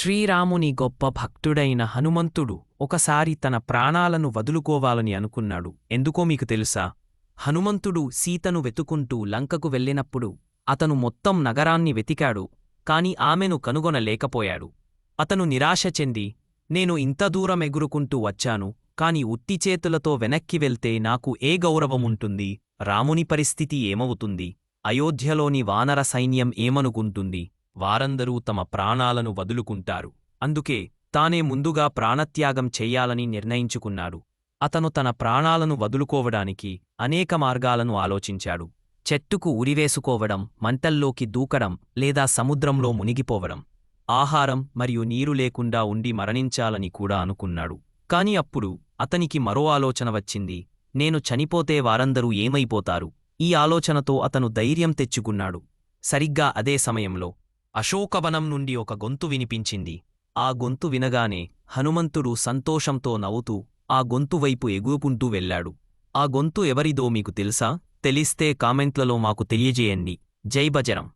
శ్రీరాముని గొప్ప భక్తుడైన హనుమంతుడు ఒకసారి తన ప్రాణాలను వదులుకోవాలని అనుకున్నాడు. ఎందుకో మీకు తెలుసా? హనుమంతుడు సీతను వెతుకుంటూ లంకకు వెళ్ళినప్పుడు అతను మొత్తం నగరాన్ని వెతికాడు కాని ఆమెను కనుగొనలేకపోయాడు. అతను నిరాశ చెంది నేను ఇంత దూరం ఎగురుకుంటూ వచ్చాను కాని ఉత్తి చేతులతో వెనక్కి వెళ్తే నాకు ఏ గౌరవముంటుంది రాముని పరిస్థితి ఏమవుతుంది? అయోధ్యలోని వానర సైన్యం ఏమనుకుంటుంది? వారందరూ తమ ప్రాణాలను వదులుకుంటారు. అందుకే తానే ముందుగా ప్రాణత్యాగం చెయ్యాలని నిర్ణయించుకున్నాడు. అతను తన ప్రాణాలను వదులుకోవడానికి అనేక మార్గాలను ఆలోచించాడు. చెట్టుకు ఉరివేసుకోవడం మంటల్లోకి దూకడం లేదా సముద్రంలో మునిగిపోవడం ఆహారం మరియు నీరు లేకుండా ఉండి మరణించాలని కూడా అనుకున్నాడు. కాని అప్పుడు అతనికి మరో ఆలోచన వచ్చింది. నేను చనిపోతే వారందరూ ఏమైపోతారు? ఈ ఆలోచనతో అతను ధైర్యం తెచ్చుకున్నాడు. సరిగ్గా అదే సమయంలో అశోకవనం నుండి ఒక గొంతు వినిపించింది. ఆ గొంతు వినగానే హనుమంతుడు సంతోషంతో నవ్వుతూ ఆ గొంతు వైపు ఎగురుకుంటూ వెళ్ళాడు. ఆ గొంతు ఎవరిదో మీకు తెలుసా? తెలిస్తే కామెంట్లలో మాకు తెలియజేయండి. జై బజరం